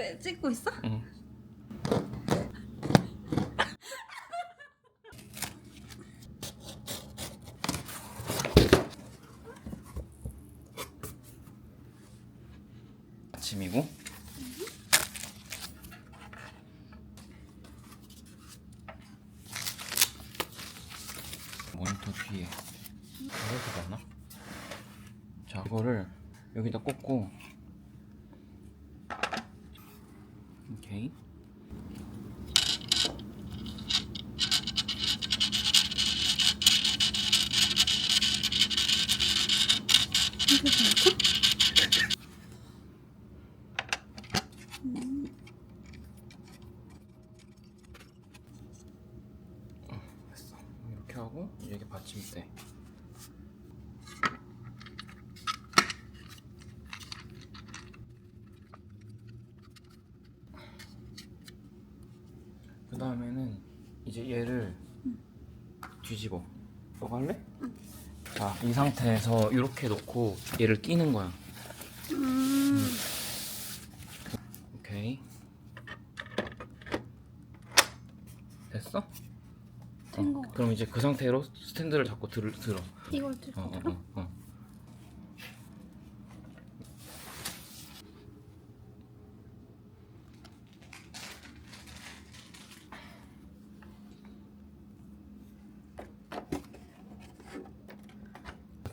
네, 찍고 있어? 응. 아침이고 모니터 뒤에 이렇게 맞나? 자 이거를 여기다 꽂고 오케이. 됐어. 이렇게 하고 이게 받침대 그 다음에는 이제 얘를 뒤집어 너가 할래? 자 이 상태에서 이렇게 놓고 얘를 끼는 거야 음. 오케이 됐어? 된 어, 거. 그럼 이제 그 상태로 스탠드를 잡고 들, 들어 이걸 들고 어, 어, 들어? 어,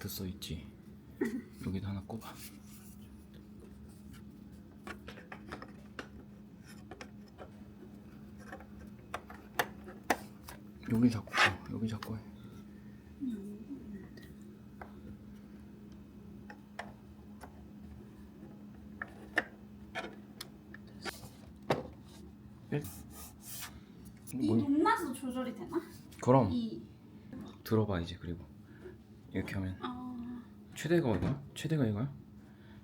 어. 마트 써 있지. 여기다 하나 꼽아. 여기 잡고 어, 여기 잡고 해. 끝. 이 뭘- 높낮이도 조절이 되나? 그럼 이 들어봐 이제 그리고 이렇게 하면 아, 최대가 이거야? 최대가 이거야?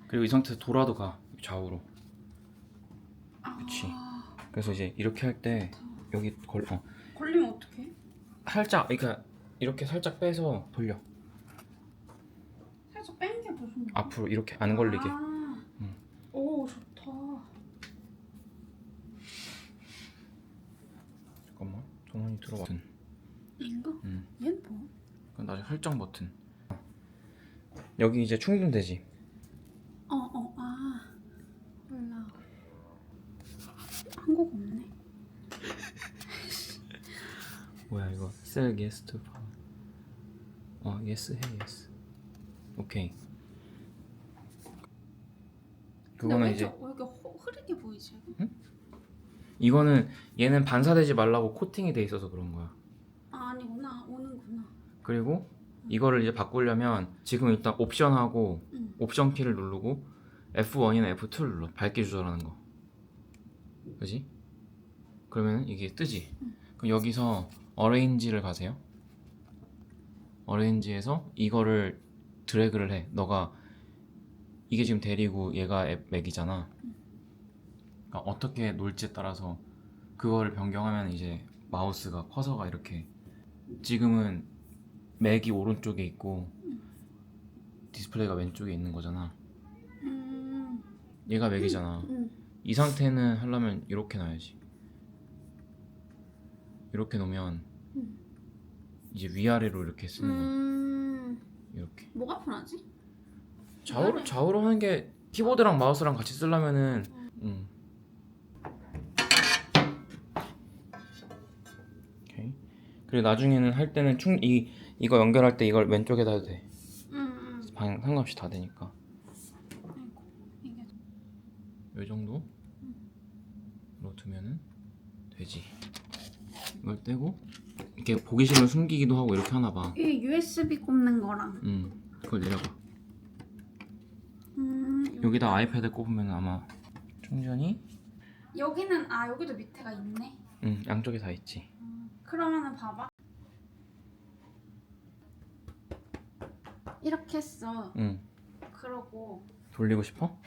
그리고 이 상태에서 돌아도 가 좌우로 그치. 아, 그래서 이제 이렇게 할 때 여기 걸 어, 걸리면 어떡해? 살짝 그러니까 이렇게 살짝 빼서 돌려 살짝 뺀게더 좋나? 앞으로 이렇게 안 걸리게 아, 응. 오 좋다. 잠깐만 전원이 들어가 버튼 이거? 응. 얘는 뭐? 그건 나중에 설정 버튼. 여기 이제 충전되지? 어, 어, 아, 몰라. 한국 없네. 뭐야 이거. 셀 게스트 파워 어 예스 해 예스 오케이. 그거는 근데 왜 이제 이렇게- 왜 이렇게 허- 흐리게 보이지? 이거는 얘는 반사되지 말라고 코팅이 돼 있어서 그런 거야 아, 아니구나. 오는구나. 그리고 이거를 이제 바꾸려면 지금 일단 옵션하고 응. 옵션 키를 누르고 F1이나 F2를 눌러. 밝기 조절하는 거. 그지? 그러면 이게 뜨지? 그럼 여기서 어레인지를 가세요. 어레인지에서 이거를 드래그를 해. 너가 이게 지금 대리고 얘가 앱- 맥이잖아. 그러니까 어떻게 놀지에 따라서 그거를 변경하면 이제 마우스가 커서가 이렇게 지금은 맥이 오른쪽에 있고 디스플레이가 왼쪽에 있는 거잖아. 음, 얘가 맥이잖아. 음. 이 상태는 하려면 이렇게 놔야지. 이렇게 놓으면 음. 이제 위아래로 이렇게 쓰는 거야. 음, 이렇게. 뭐가 편하지? 좌우로 좌우로 하는 게 키보드랑 마우스랑 같이 쓰려면은 음. 오케이. 그리고 나중에는 할 때는 충 이 이거 연결할 때 이걸 왼쪽에다 해도 돼. 음, 음. 방향 상관없이 다 되니까. 아이고, 이게 요 정도 로 두면은 되지. 이걸 떼고 이렇게 보기 싫으면 숨기기도 하고 이렇게 하나 봐. 이게 USB 꼽는 거랑. 음, 그걸 내려봐. 음, 여기다 아이패드 꼽으면 아마 충전이 여기는 아 여기도 밑에가 있네. 음, 양쪽에 다 있지. 그러면은 봐봐. 이렇게 했어. 음, 그러고 돌리고 싶어?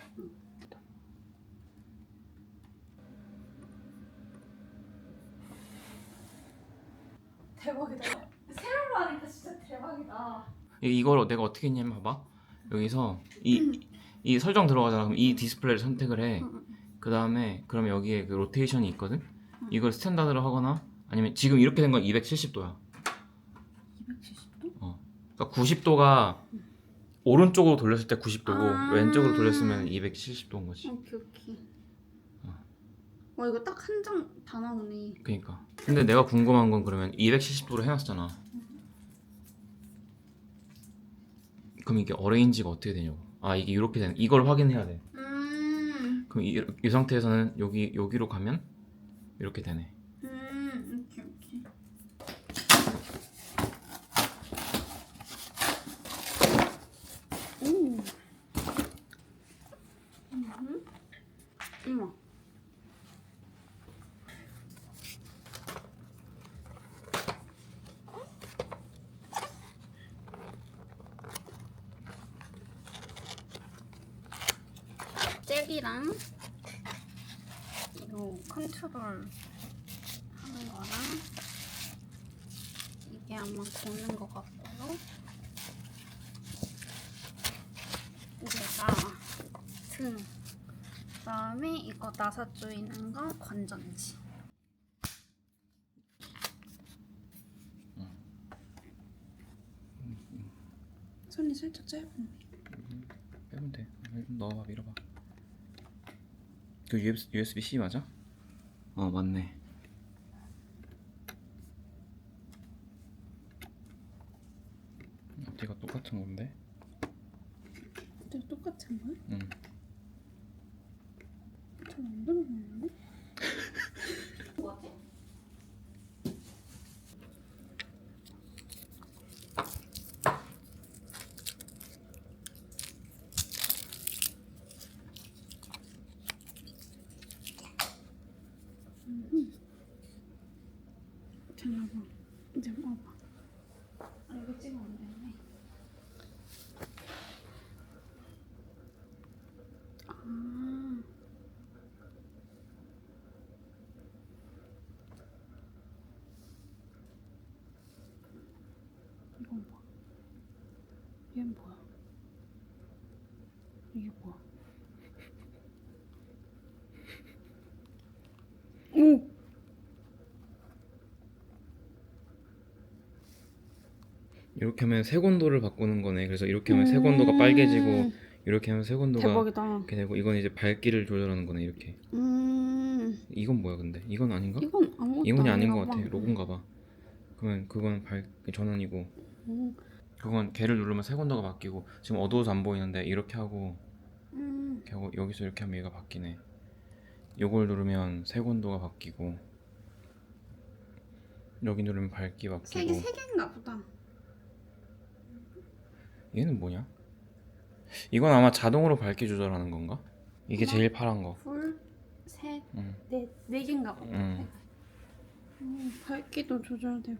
대박이다. 세로로 하니까 진짜 대박이다. 이- 이걸 내가 어떻게 했냐면 봐봐. 여기서 이, 이 설정 들어가잖아. 그럼 이 디스플레이를 선택을 해. 음, 그 다음에 그러면 여기에 그 로테이션이 있거든. 이걸 스탠다드로 하거나 아니면 지금 이렇게 된 건 270도야. 270도? 그러니까 90도가 오른쪽으로 돌렸을 때 90도고 아. 왼쪽으로 돌렸으면 270도인 거지. 오케이 오케이. 와 이거 딱 한 장 다 나오네. 그러니까. 근데 내가 궁금한 건 그러면 270도로 해놨잖아. 그럼 이게 어레인지가 어떻게 되냐고. 아 이게 이렇게 되는. 이걸 확인해야 돼. 음. 그럼 이, 이 상태에서는 여기 여기로 가면 이렇게 되네. 음. 오케이 오케이. 오. 음. 우와. 젤이랑 이 컨트롤 하는 거랑 이게 아마 고는 것 같고요. 얘가 등. 그다음에 이거 나사 조이는 거 건전지. 손이 살짝 짧은. 빼면 돼. 넣어봐 밀어봐. 그 USB C 맞아? 어 맞네. 앞뒤가 똑같은 건데. 또 똑같은 거야? 응. 잘안 들어가는데? 뭐지? 잠깐만 이제 먹어봐 아 이거 찍으면 안 되네 아 이건 뭐야? 얘는 뭐야? 이게 뭐야? 이렇게 하면 색온도를 바꾸는 거네. 그래서 이렇게 하면 색온도가 빨개지고 이렇게 하면 색온도가 음. 대박이다. 이렇게 되고 이건 이제 밝기를 조절하는 거네. 이렇게. 음, 이건 뭐야 근데? 이건 아닌가? 이건 아무것도 이건이 아닌 아닌가 것 같아. 봐. 로고인가 봐. 그러면 그건 밝 전원이고 음, 그건 걔를 누르면 색온도가 바뀌고 지금 어두워서 안 보이는데 이렇게 하고 음, 이렇게 하고 여기서 이렇게 하면 얘가 바뀌네. 요걸 누르면 색온도가 바뀌고 여기 누르면 밝기 바뀌고 색이 세 개인가 보다. 얘는 뭐냐? 이건 아마 자동으로 밝기 조절하는 건가? 이게 제일 파란 거. 둘, 셋, 응. 넷, 네 개인가 보다. 응. 음, 밝기도 조절되고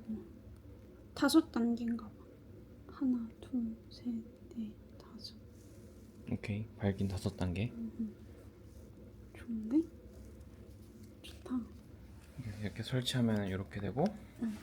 다섯 단계인가 봐. 하나, 둘, 셋, 넷, 다섯. 오케이. 밝기는 다섯 단계. 좋은데? 좋다. 이렇게 설치하면 이렇게 되고 응.